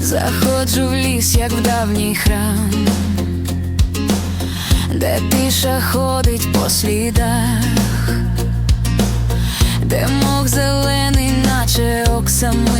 Заходжу в ліс, як в давній храм, де тиша ходить по слідах, де мох зелений, наче оксамит,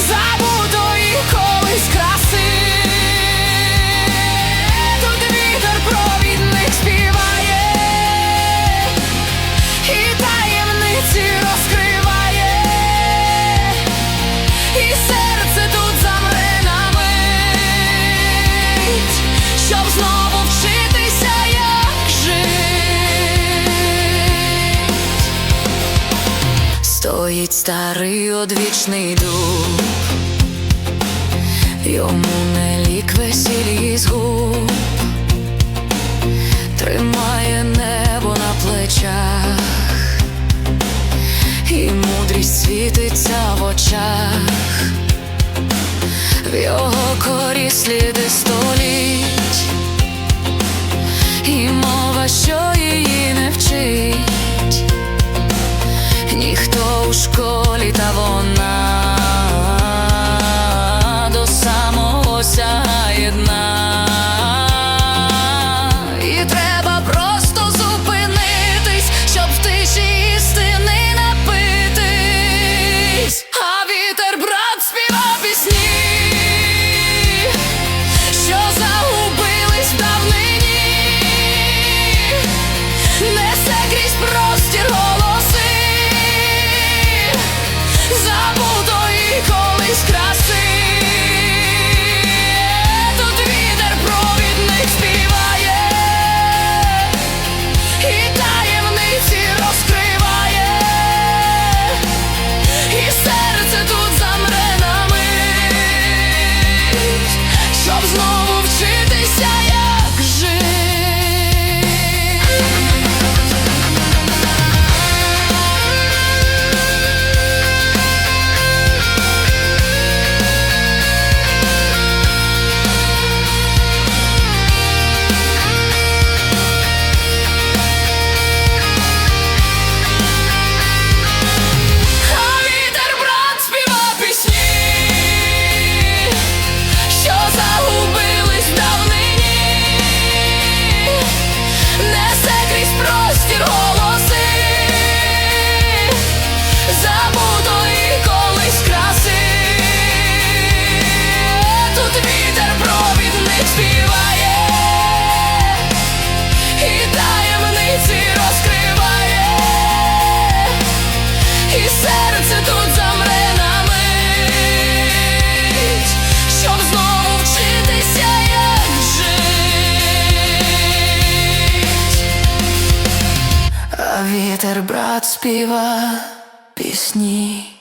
desire Стоїть старий одвічний дуб. Йому не лік весіль з губ. Тримає небо на плечах. І мудрість світиться в очах. В його корі сліди століть. І мова, що А вітер брат співа пісні.